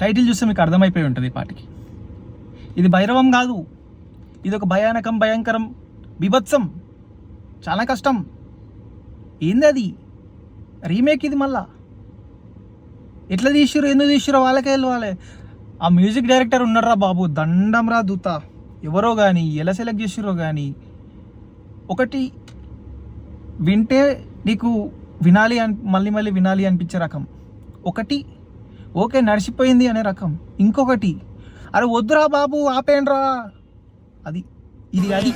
Title చూస్తే మీకు అర్థమైపోయి ఉంటుంది ఈ పాటికి. ఇది భైరవం కాదు. ఇది ఒక భయానకం భయంకరం బిభత్సం. చాలా కష్టం. ఏంది అది? రీమేక్ ఇది మళ్ళా? ఎట్లా తీసిరు ఎందుకు తీసిరో వాళ్ళకే వాళ్ళే ఆ మ్యూజిక్ డైరెక్టర్ ఉన్నారా బాబు దండం రా దూత. ఎవరో కానీ ఎలా సెలెక్ట్ చేసిరో కానీ ఒకటి వింటే నీకు వినాలి అని మళ్ళీ మళ్ళీ వినాలి అనిపించే రకం. ఒకటి ఓకే నడిచిపోయింది అనే రకం. ఇంకొకటి అరే వద్దురా బాబు ఆపేండ్రా అది ఇది అది.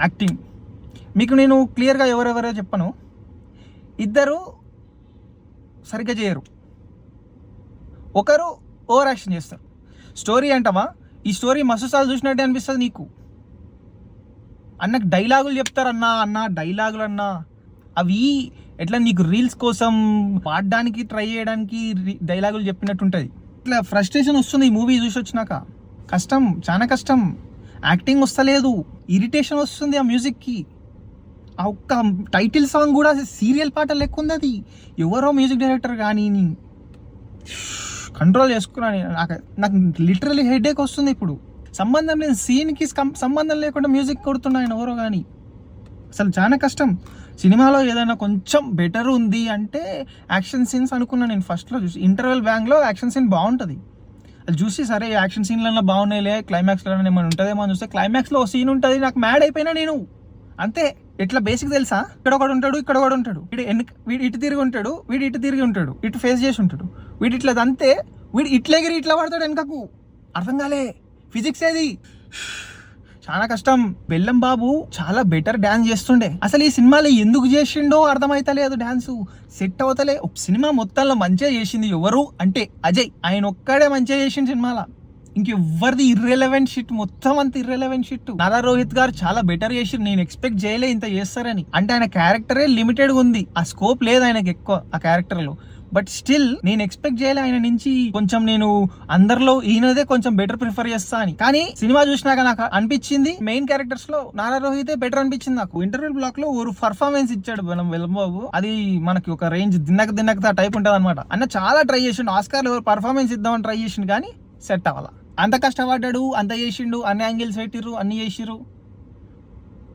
యాక్టింగ్. మీకు నేను క్లియర్గా ఎవరెవరో చెప్పను. ఇద్దరు సరిగ్గా చేయరు. ఒకరు ఓవర్ యాక్షన్ చేస్తారు. స్టోరీ అంటావా? ఈ స్టోరీ మస్తుసార్లు చూసినట్టే అనిపిస్తుంది నీకు. అన్నకు డైలాగులు చెప్తారన్నా అన్న డైలాగులు అన్నా అవి ఎట్లా నీకు రీల్స్ కోసం పాడడానికి ట్రై చేయడానికి డైలాగులు చెప్పినట్టు ఉంటుంది ఇట్లా ఫ్రస్ట్రేషన్ వస్తుంది ఈ మూవీ చూసి వచ్చినాక. కష్టం చాలా కష్టం. యాక్టింగ్ వస్తలేదు ఇరిటేషన్ వస్తుంది ఆ మ్యూజిక్కి. ఆ ఒక్క టైటిల్ సాంగ్ కూడా సీరియల్ పాట లెక్కుంది అది. ఎవరో మ్యూజిక్ డైరెక్టర్ కానీ కంట్రోల్ చేసుకున్నాను నేను. నాకు నాకు లిటరలీ హెడేక్ వస్తుంది ఇప్పుడు. సంబంధం లేని సీన్కి సంబంధం లేకుండా మ్యూజిక్ కొడుతున్నా ఆయన ఎవరో కానీ. అసలు చాలా కష్టం. సినిమాలో ఏదైనా కొంచెం బెటర్ ఉంది అంటే యాక్షన్ సీన్స్ అనుకున్నా నేను ఫస్ట్లో చూసి ఇంటర్వెల్ బ్యాంగ్లో యాక్షన్ సీన్ బాగుంటుంది. అది చూసి సరే యాక్షన్ సీన్లలో బాగున్నాయిలే క్లైమాక్స్లో ఏమైనా ఉంటుందేమో అని చూస్తే క్లైమాక్స్లో ఓ సీన్ ఉంటుంది నాకు మ్యాడ్ అయిపోయినా నేను. అంతే. ఇట్లా బేసిక్ తెలుసా? ఇక్కడ ఒకడు ఉంటాడు ఇక్కడ ఒకడు ఉంటాడు. వీడు ఎన్ని వీడు ఇటు తిరిగి ఉంటాడు వీడు ఇటు తిరిగి ఉంటాడు ఇటు ఫేస్ చేసి ఉంటాడు. వీడు ఇట్లా అంతే వీడు ఇట్లా ఎగిరి ఇట్లా పడతాడు వెనకకు. అర్థం కాలే. ఫిజిక్స్ ఏది? చాలా కష్టం. బెల్లం బాబు చాలా బెటర్ డాన్స్ చేస్తుండే. అసలు ఈ సినిమాలో ఎందుకు చేసిండో అర్థమైతలేదు డాన్స్ సెట్ అవుతలే సినిమా మొత్తంలో మంచిగా చేసింది ఎవరు అంటే అజయ్. ఆయన ఒక్కడే మంచిగా చేసిండు సినిమాలో. ఇంకెవ్వరిది ఇర్రెలవెంట్ షిట్ మొత్తం అంత ఇర్రెలవెంట్ షిట్ నారా రోహిత్ గారు చాలా బెటర్ చేసి నేను ఎక్స్పెక్ట్ చేయలే ఇంత చేస్తారని. అంటే ఆయన క్యారెక్టరే లిమిటెడ్ ఉంది. ఆ స్కోప్ లేదు ఆయనకి ఎక్కువ ఆ క్యారెక్టర్లో. బట్ స్టిల్ నేను ఎక్స్పెక్ట్ చేయలే ఆయన నుంచి కొంచెం నేను అందరిలో ఈయనదే కొంచెం బెటర్ ప్రిఫర్ చేస్తా అని. కానీ సినిమా చూసినాక నాకు అనిపించింది మెయిన్ క్యారెక్టర్స్లో నారా రోహితే బెటర్ అనిపించింది నాకు. ఇంటర్వ్యూ బ్లాక్లో ఒక పర్ఫార్మెన్స్ ఇచ్చాడు మనం వెల్బాబు అది మనకి ఒక రేంజ్ దిన్నక దిన్నక టైప్ ఉంటుంది అనమాట అన్న చాలా ట్రై చేసిండు. ఆస్కార్ పర్ఫార్మెన్స్ ఇద్దామని ట్రై చేసిండు కానీ సెట్ అవ్వాల. అంత కష్టపడ్డాడు అంత చేసిండు అన్ని యాంగిల్స్ పెట్టిర్రు అన్ని చేసిర్రు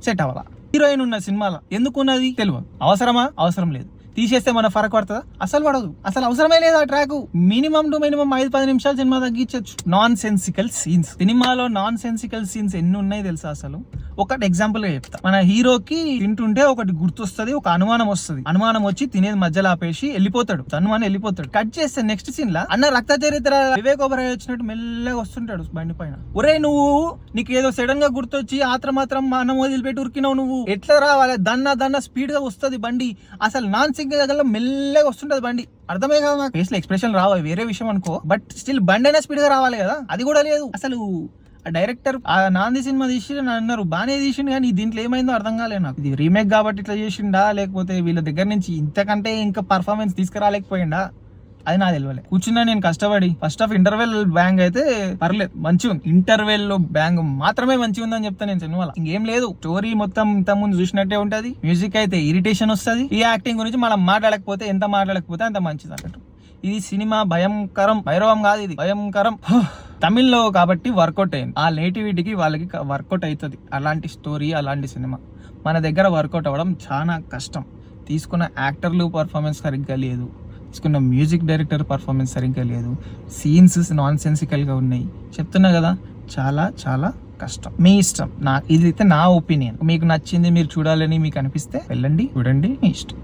సెట్ అవ్వాల. హీరోయిన్ ఉన్న సినిమాలో ఎందుకున్నది తెలియదు. అవసరమా? అవసరం లేదు. తీసేస్తే మన ఫరక్ పడుతుందా? అసలు పడదు. అసలు అవసరమే లేదు ఆ ట్రాక్ మినిమం టు మినిమం ఐదు పది నిమిషాలు సినిమా తగ్గించచ్చు. నాన్ సెన్సికల్ సీన్స్ సినిమాలో నాన్ సెన్సికల్ సీన్స్ ఎన్ని ఉన్నాయి తెలుసా అసలు? ఒకటి ఎగ్జాంపుల్గా చెప్తా. మన హీరోకి తింటుంటే ఒకటి గుర్తొస్తుంది ఒక అనుమానం వస్తుంది. అనుమానం వచ్చి తినేది మధ్యలో ఆపేసి వెళ్ళిపోతాడు. అనుమానం వెళ్ళిపోతాడు. కట్ చేస్తే నెక్స్ట్ సీన్ లా అన్న రక్త చరిత్ర వివేక్ ఓబరాయ్ వచ్చినట్టు మెల్లగా వస్తుంటాడు బండి పైన. ఒరే నువ్వు నీకు ఏదో సడన్గా గుర్తొచ్చి ఆత్రం మాత్రం మనం వదిలిపెట్టి ఉరికినావు నువ్వు. ఎట్లా రావాలి? దన్న దన్న స్పీడ్గా వస్తుంది బండి. అసలు నాన్ సింగ్ దగ్గర మెల్లగా వస్తుంటది బండి. అర్థమే కదా నాకు. ఫేస్లో ఎక్స్ప్రెషన్ రావాలి వేరే విషయం అనుకో. బట్ స్టిల్ బండి అయినా స్పీడ్గా రావాలి కదా. అది కూడా లేదు. అసలు ఆ డైరెక్టర్ ఆ నాంది సినిమా తీసి అన్నారు. బాగానే తీసిండు కానీ దీంట్లో ఏమైందో అర్థం కాలేదు నాకు. ఇది రీమేక్ కాబట్టి ఇట్లా చేసిండా లేకపోతే వీళ్ళ దగ్గర నుంచి ఇంతకంటే ఇంకా పర్ఫార్మెన్స్ తీసుకురాలేకపోయిండా? అది నాకు తెలియలే కూర్చున్నా నేను కష్టపడి ఫస్ట్ ఆఫ్ ఇంటర్వెల్ బ్యాంగ్ అయితే పర్లేదు. మంచిగా ఉంది. ఇంటర్వెల్లో బ్యాంగ్ మాత్రమే మంచి ఉందని చెప్తాను నేను సినిమాలో. ఇంకేం లేదు. స్టోరీ మొత్తం ఇంత ముందు చూసినట్టే ఉంటది. మ్యూజిక్ అయితే ఇరిటేషన్ వస్తుంది. ఈ యాక్టింగ్ గురించి మనం మాట్లాడకపోతే ఎంత మాట్లాడకపోతే అంత మంచిది అన్నట్టు. ఇది సినిమా భయంకరం భైరవం కాదు ఇది. భయంకరం. తమిళ్ళో కాబట్టి వర్కౌట్ అయింది. ఆ నేటివిటీకి వాళ్ళకి వర్కౌట్ అవుతుంది అలాంటి స్టోరీ అలాంటి సినిమా. మన దగ్గర వర్కౌట్ అవ్వడం చాలా కష్టం. తీసుకున్న యాక్టర్లు పర్ఫార్మెన్స్ సరిగ్గా లేదు. తీసుకున్న మ్యూజిక్ డైరెక్టర్ పర్ఫార్మెన్స్ సరిగ్గా లేదు. సీన్స్ నాన్ సెన్సికల్గా ఉన్నాయి. చెప్తున్నా కదా చాలా చాలా కష్టం. మీ ఇష్టం. నా ఇది అయితే నా ఒపీనియన్ మీకు నచ్చింది మీరు చూడాలని మీకు అనిపిస్తే వెళ్ళండి చూడండి మీ ఇష్టం.